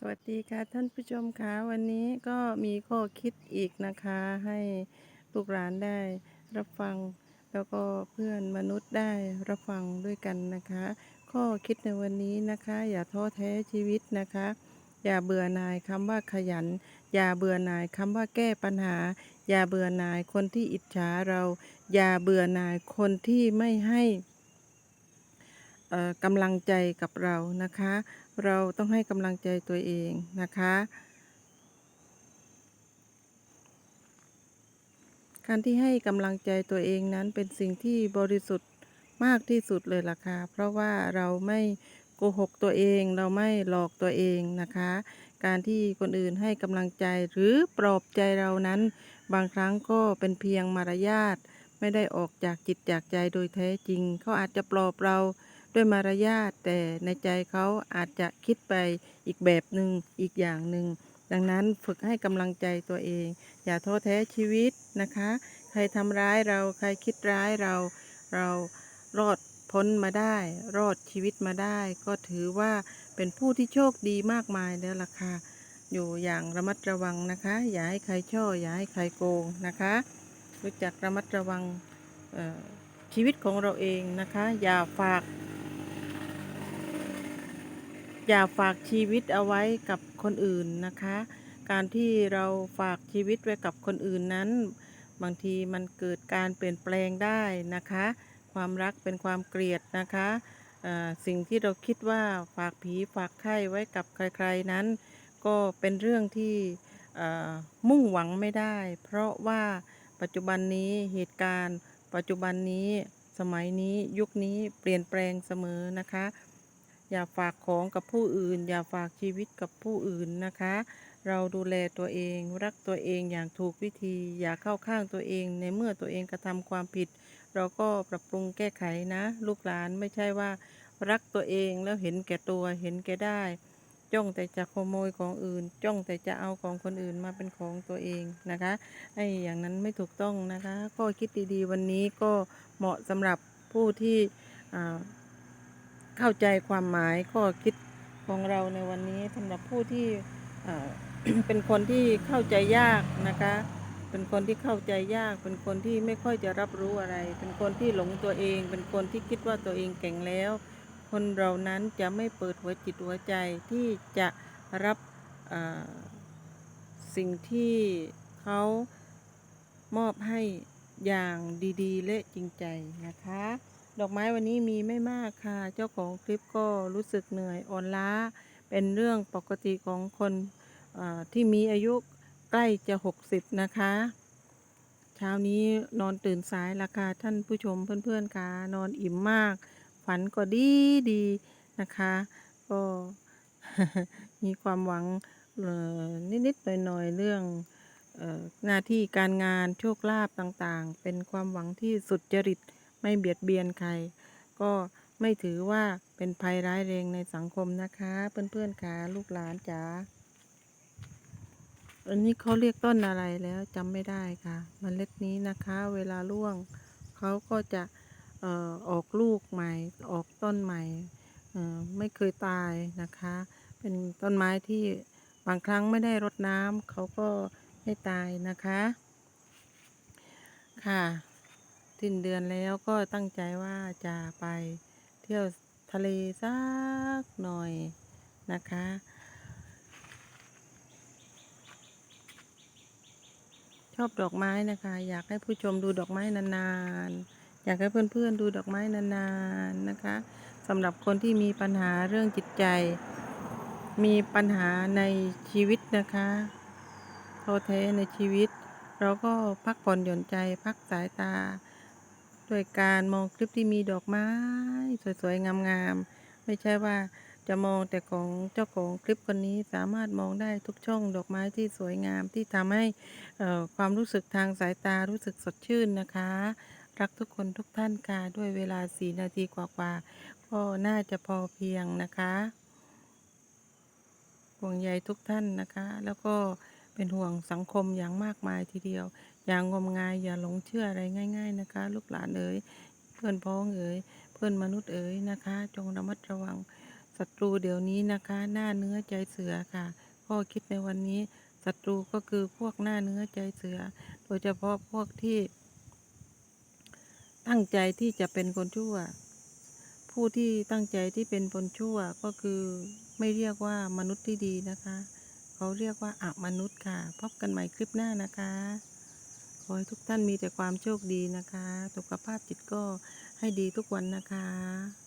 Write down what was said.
สวัสดีค่ะท่านผู้ชมค่ะวันนี้ก็มีข้อคิดอีกนะคะให้ลูกหลานได้รับฟัง แล้วก็เพื่อนมนุษย์ได้รับฟังด้วยกันนะคะ ข้อคิดในวันนี้นะคะ อย่าท้อแท้ชีวิตนะคะ อย่าเบื่อหน่ายคำว่าขยัน อย่าเบื่อหน่ายคำว่าแก้ปัญหา อย่าเบื่อหน่ายคนที่อิจฉาเรา อย่าเบื่อหน่ายคนที่ไม่ให้ กำลังใจกับเรานะคะ เราต้องให้กำลังใจตัวเองนะคะ การที่ให้กำลังใจตัวเองนั้นเป็นสิ่งที่บริสุทธิ์มากที่สุดเลยล่ะค่ะ เพราะว่าเราไม่โกหกตัวเอง เราไม่หลอกตัวเองนะคะ การที่คนอื่นให้กำลังใจหรือปลอบใจเรานั้น บางครั้งก็เป็นเพียงมารยาทไม่ได้ออกจากจิตจากใจโดยแท้จริง เขาอาจจะปลอบเรา ด้วยมารยาทแต่ในใจเขาอาจจะคิดไปอีกแบบหนึ่งอีกอย่างหนึ่งดังนั้นฝึกให้กำลังใจตัวเอง อย่าท้อแท้ชีวิตนะคะ ใครทำร้ายเราใครคิดร้ายเราเรารอดพ้นมาได้ รอดชีวิตมาได้ ก็ถือว่าเป็นผู้ที่โชคดีมากมายแล้วล่ะค่ะอยู่อย่างระมัดระวังนะคะ อย่าให้ใครช่ออย่าให้ใครโกงนะคะ รู้จักระมัดระวังชีวิตของเราเองนะคะ อย่าฝาก อย่าฝากชีวิตเอาไว้กับคนอื่นนะคะ การที่เราฝากชีวิตไว้กับคนอื่นนั้น บางทีมันเกิดการเปลี่ยนแปลงได้นะคะ ความรักเป็นความเกลียดนะคะสิ่งที่เราคิดว่าฝากผีฝากไข้ไว้กับใครๆนั้น ก็เป็นเรื่องที่มุ่งหวังไม่ได้ เพราะว่าปัจจุบันนี้เหตุการณ์ ปัจจุบันนี้สมัยนี้ยุคนี้เปลี่ยนแปลงเสมอนะคะ อย่าฝากของกับผู้อื่น อย่าฝากชีวิตกับผู้อื่นนะคะ เราดูแลตัวเองรักตัวเองอย่างถูกวิธี อย่าเข้าข้างตัวเอง ในเมื่อตัวเองกระทำความผิด เราก็ปรับปรุงแก้ไขนะ ลูกหลานไม่ใช่ว่า รักตัวเองแล้วเห็นแก่ตัวเห็นแก่ได้ จ้องแต่จะขโมยของอื่น จ้องแต่จะเอาของคนอื่นมาเป็นของตัวเองนะคะไอ้อย่างนั้นไม่ถูกต้องนะคะ ก็คิดดีๆ วันนี้ก็เหมาะสำหรับผู้ที่อ่า เข้าใจความหมายข้อคิดของเราในวันนี้สำหรับผู้ที่เป็นคนที่เข้าใจยากนะคะ เป็นคนที่เข้าใจยาก เป็นคนที่ไม่ค่อยจะรับรู้อะไร เป็นคนที่หลงตัวเอง เป็นคนที่คิดว่าตัวเองเก่งแล้ว คนเรานั้นจะไม่เปิดหัวจิตหัวใจที่จะรับสิ่งที่เขามอบให้อย่างดีๆ และจริงใจนะคะ ดอกไม้วันนี้มีไม่มากค่ะ เจ้าของคลิปก็รู้สึกเหนื่อยอ่อนล้า เป็นเรื่องปกติของคนที่มีอายุใกล้จะ 60 นะคะ เช้านี้นอนตื่นสายละค่ะท่านผู้ชมเพื่อนๆค่ะนอนอิ่มมาก ฝันก็ดีดีนะคะ ก็มีความหวังนิดๆหน่อยๆเรื่องหน้าที่การงานโชคลาภต่างๆ เป็นความหวังที่สุดจริต ไม่เบียดเบียนใคร ก็ไม่ถือว่าเป็นภัยร้ายแรงในสังคมนะคะ เพื่อนๆค่ะลูกหลานจ๋าอันนี้เขาเรียกต้นอะไรแล้วจำไม่ได้ค่ะเมล็ดนี้นะคะ เวลาร่วงเขาก็จะเอ่อออกลูกใหม่ ออกต้นใหม่เอ่อไม่เคยตายนะคะ เป็นต้นไม้ที่บางครั้งไม่ได้รดน้ำเขาก็ไม่ตายนะคะ ค่ะ สิ้นเดือนแล้วก็ตั้งใจว่าจะไปเที่ยวทะเลสักหน่อยนะคะ ชอบดอกไม้นะคะ อยากให้ผู้ชมดูดอกไม้นานๆ อยากให้เพื่อนๆดูดอกไม้นานๆนะคะสำหรับคนที่มีปัญหาเรื่องจิตใจ มีปัญหาในชีวิตนะคะโท้อแท้ในชีวิต เราก็พักผ่อนหย่อนใจพักสายตา ด้วยการมองคลิปที่มีดอกไม้ สวยๆ งามๆ ไม่ใช่ว่าจะมองแต่ของเจ้าของคลิปคนนี้สามารถมองได้ทุกช่องดอกไม้ที่สวยงามที่ทำให้ความรู้สึกทางสายตารู้สึกสดชื่นนะคะ รักทุกคนทุกท่านค่ะด้วยเวลาสีนาทีกว่าๆก็น่าจะพอเพียงนะคะห่วงใยทุกท่านนะคะ แล้วก็ เป็นห่วงสังคมอย่างมากมายทีเดียว อย่างงมงายอย่าหลงเชื่ออะไรง่าย ๆนะคะ ลูกหลานเอ๋ยเพื่อนพ้องเอ๋ยเพื่อนมนุษย์เอ๋ยนะคะ จงระมัดระวังศัตรูเดี๋ยวนี้นะคะ หน้าเนื้อใจเสือค่ะข้อคิดในวันนี้ศัตรูก็คือพวกหน้าเนื้อใจเสือ โดยเฉพาะพวกที่ ตั้งใจที่จะเป็นคนชั่ว ผู้ที่ตั้งใจที่เป็นคนชั่วก็คือไม่เรียกว่ามนุษย์ที่ดีนะคะ เขาเรียกว่าอมนุษย์ค่ะ พบกันใหม่คลิปหน้านะคะ ขอให้ทุกท่านมีแต่ความโชคดีนะคะ สุขภาพจิตก็ให้ดีทุกวันนะคะ